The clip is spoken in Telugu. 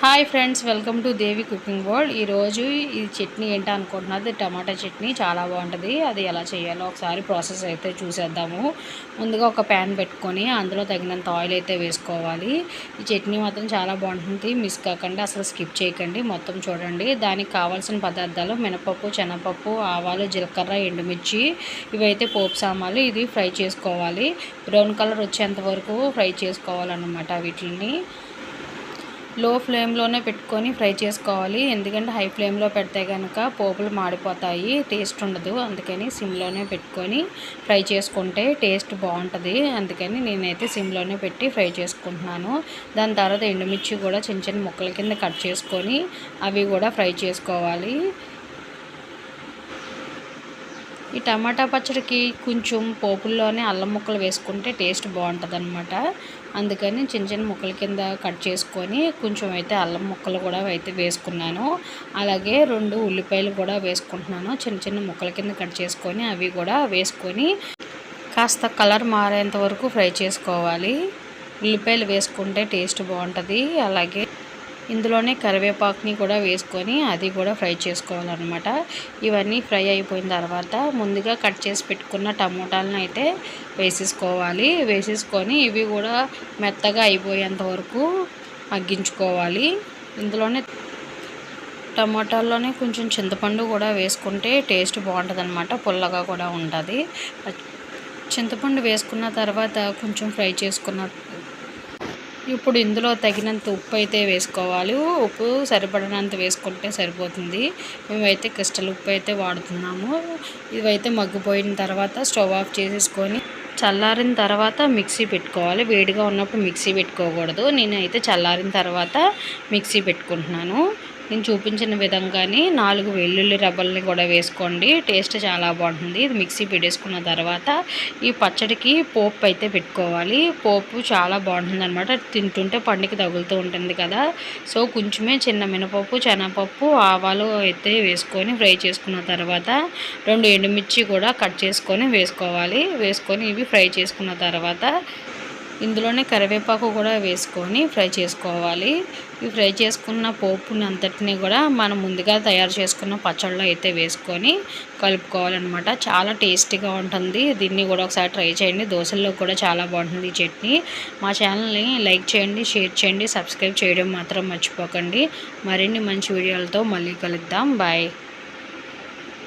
Hi friends welcome to Devi cooking world ఈరోజు ఈ చట్నీ ఏంటో అనుకుంటున్నది టమాటా చట్నీ. చాలా బాగుంటుంది. అది ఎలా చేయాలో ఒకసారి ప్రాసెస్ అయితే చూసేద్దాము. ముందుగా ఒక ప్యాన్ పెట్టుకొని అందులో తగినంత ఆయిల్ అయితే వేసుకోవాలి. ఈ చట్నీ మాత్రం చాలా బాగుంటుంది. మిస్ కాకండి అసలు స్కిప్ చేయకండి. మొత్తం చూడండి. దానికి కావాల్సిన పదార్థాలు మినపప్పు శనగపప్పు ఆవాలు జీలకర్ర ఎండుమిర్చి ఇవైతే పోపు సామాన్లు ఇది ఫ్రై చేసుకోవాలి. బ్రౌన్ కలర్ వచ్చేంత వరకు ఫ్రై చేసుకోవాలన్నమాట వీటిని లో ఫ్లేమ్లోనే పెట్టుకొని ఫ్రై చేసుకోవాలి. ఎందుకంటే హై ఫ్లేమ్లో పెడితే కనుక పోపులు మాడిపోతాయి టేస్ట్ ఉండదు. అందుకని సిమ్లోనే పెట్టుకొని ఫ్రై చేసుకుంటే టేస్ట్ బాగుంటుంది. అందుకని నేనైతే సిమ్లోనే పెట్టి ఫ్రై చేసుకుంటున్నాను. దాని తర్వాత ఎండుమిర్చి కూడా చిన్న చిన్న ముక్కల కింద కట్ చేసుకొని అవి కూడా ఫ్రై చేసుకోవాలి. ఈ టమాటా పచ్చడికి కొంచెం పోపుల్లోనే అల్లం ముక్కలు వేసుకుంటే టేస్ట్ బాగుంటుంది అనమాట అందుకని చిన్న చిన్న ముక్కల కింద కట్ చేసుకొని కొంచెం అయితే అల్లం ముక్కలు కూడా అయితే వేసుకున్నాను. అలాగే రెండు ఉల్లిపాయలు కూడా వేసుకుంటున్నాను. చిన్న చిన్న ముక్కల కింద కట్ చేసుకొని అవి కూడా వేసుకొని కాస్త కలర్ మారేంత వరకు ఫ్రై చేసుకోవాలి. ఉల్లిపాయలు వేసుకుంటే టేస్ట్ బాగుంటుంది. అలాగే ఇందులోనే కరివేపాకుని కూడా వేసుకొని అది కూడా ఫ్రై చేసుకోవాలన్నమాట. ఇవన్నీ ఫ్రై అయిపోయిన తర్వాత ముందుగా కట్ చేసి పెట్టుకున్న టమోటాలను అయితే వేసేసుకోవాలి. వేసేసుకొని ఇవి కూడా మెత్తగా అయిపోయేంత వరకు మగ్గించుకోవాలి. ఇందులోనే టమాటాల్లోనే కొంచెం చింతపండు కూడా వేసుకుంటే టేస్ట్ బాగుంటుంది అనమాట పుల్లగా కూడా ఉంటుంది. చింతపండు వేసుకున్న తర్వాత కొంచెం ఫ్రై చేసుకున్న ఇప్పుడు ఇందులో తగినంత ఉప్పు అయితే వేసుకోవాలి. ఉప్పు సరిపడినంత వేసుకుంటే సరిపోతుంది. మేమైతే క్రిస్టల్ ఉప్పు అయితే వాడుతున్నాము. ఇవైతే మగ్గిపోయిన తర్వాత స్టవ్ ఆఫ్ చేసేసుకొని చల్లారిన తర్వాత మిక్సీ పెట్టుకోవాలి. వేడిగా ఉన్నప్పుడు మిక్సీ పెట్టుకోకూడదు. నేనైతే చల్లారిన తర్వాత మిక్సీ పెట్టుకుంటున్నాను. నేను చూపించిన విధంగానే నాలుగు వెల్లుల్లి రబ్బల్ని కూడా వేసుకోండి. టేస్ట్ చాలా బాగుంటుంది. ఇది మిక్సీ పెట్టేసుకున్న తర్వాత ఈ పచ్చడికి పోపు అయితే పెట్టుకోవాలి. పోపు చాలా బాగుంటుంది అనమాట తింటుంటే పండుకి తగులుతూ ఉంటుంది కదా. సో కొంచెమే చిన్న మినపప్పు శనగపప్పు ఆవాలు అయితే వేసుకొని ఫ్రై చేసుకున్న తర్వాత రెండు ఎండుమిర్చి కూడా కట్ చేసుకొని వేసుకోవాలి. వేసుకొని ఇవి ఫ్రై చేసుకున్న తర్వాత ఇందులోనే కరివేపాకు కూడా వేసుకొని ఫ్రై చేసుకోవాలి. ఈ ఫ్రై చేసుకున్న పోపుని అంతటిని కూడా మనం ముందుగా తయారు చేసుకున్న పచ్చళ్ళు అయితే వేసుకొని కలుపుకోవాలన్నమాట. చాలా టేస్టీగా ఉంటుంది. దీన్ని కూడా ఒకసారి ట్రై చేయండి. దోశల్లో కూడా చాలా బాగుంటుంది ఈ చట్నీ. మా ఛానల్ని లైక్ చేయండి షేర్ చేయండి సబ్స్క్రైబ్ చేయడం మాత్రం మర్చిపోకండి. మరిన్ని మంచి వీడియోలతో మళ్ళీ కలుద్దాం. బాయ్.